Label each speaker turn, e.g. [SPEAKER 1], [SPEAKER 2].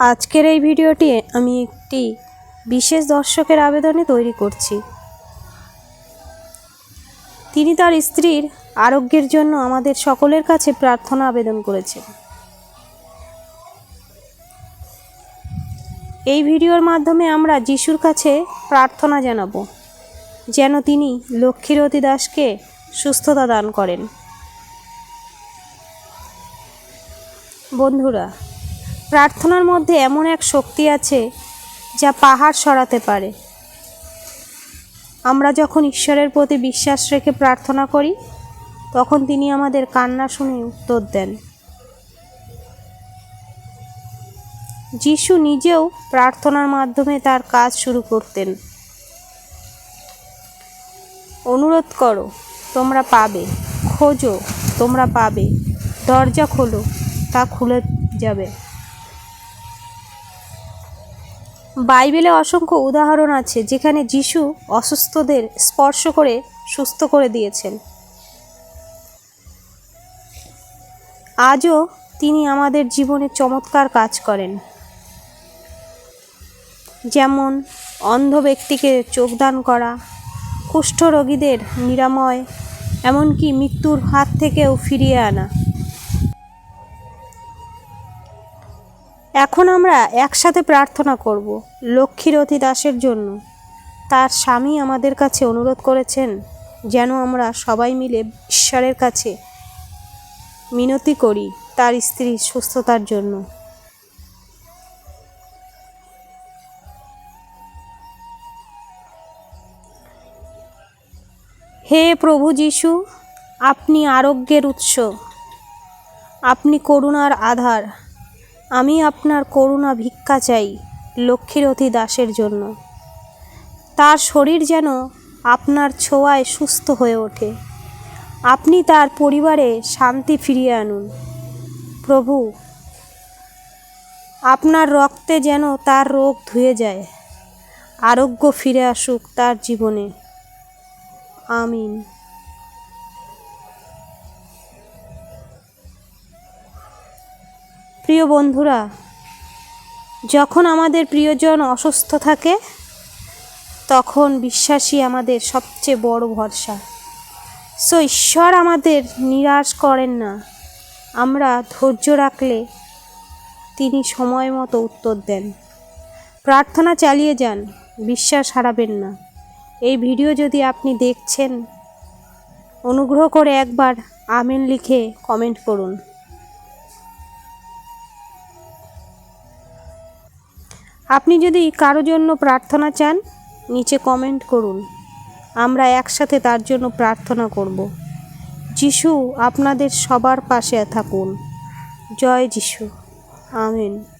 [SPEAKER 1] আজকের এই ভিডিওটি আমি একটি বিশেষ দর্শকের আবেদনে তৈরি করছি। তিনি তার স্ত্রীর আরোগ্যের জন্য আমাদের সকলের কাছে প্রার্থনা আবেদন করেছেন। এই ভিডিওর মাধ্যমে আমরা যিশুর কাছে প্রার্থনা জানাব, যেন তিনি লক্ষ্মীরতী দাসকে সুস্থতা দান করেন। বন্ধুরা প্রার্থনার মধ্যে এমন এক শক্তি আছে যা পাহাড় সরাতে পারে। আমরা যখন ঈশ্বরের প্রতি বিশ্বাস রেখে প্রার্থনা করি, তখন তিনি আমাদের কান্না শুনে উত্তর দেন। যিশু নিজেও প্রার্থনার মাধ্যমে তার কাজ শুরু করতেন। অনুরোধ করো, তোমরা পাবে। খোঁজো, তোমরা পাবে। দরজা খোলো, তা খুলে যাবে। বাইবেলে অসংখ্য উদাহরণ আছে যেখানে যিশু অসুস্থদের স্পর্শ করে সুস্থ করে দিয়েছেন। আজও তিনি আমাদের জীবনে চমৎকার কাজ করেন। যেমন অন্ধ ব্যক্তিকে চোখদান করা, কুষ্ঠরোগীদের নিরাময়, এমনকি মৃত্যুর হাত থেকেও ফিরিয়ে আনা। এখন আমরা একসাথে প্রার্থনা করব লক্ষ্মীরথী দাসের জন্য। তার স্বামী আমাদের কাছে অনুরোধ করেছেন যেন আমরা সবাই মিলে ঈশ্বরের কাছে মিনতি করি তার স্ত্রীর সুস্থতার জন্য। হে প্রভু যিশু, আপনি আরোগ্যের উৎস। আপনি করুণার আধার। আমি আপনার করুণা ভিক্ষা চাই লক্ষ্মীরথী দাসের জন্য। তার শরীর যেন আপনার ছোঁয়ায় সুস্থ হয়ে ওঠে। আপনি তার পরিবারে শান্তি ফিরিয়ে আনুন। প্রভু, আপনার রক্তে যেন তার রোগ ধুয়ে যায়। আরোগ্য ফিরে আসুক তার জীবনে। আমিন। প্রিয় বন্ধুরা, যখন আমাদের প্রিয়জন অসুস্থ থাকে, তখন বিশ্বাসী আমাদের সবচেয়ে বড় ভরসা। সো ঈশ্বর আমাদের নিরাশ করেন না। আমরা ধৈর্য রাখলে তিনি সময় মতো উত্তর দেন। প্রার্থনা চালিয়ে যান, বিশ্বাস হারাবেন না। এই ভিডিও যদি আপনি দেখছেন, অনুগ্রহ করে একবার আমেন লিখে কমেন্ট করুন। আপনি যদি কারও জন্য প্রার্থনা চান, নিচে কমেন্ট করুন। আমরা একসাথে তার জন্য প্রার্থনা করব। যিশু আপনাদের সবার পাশে থাকুন। জয় যিশু। আমেন।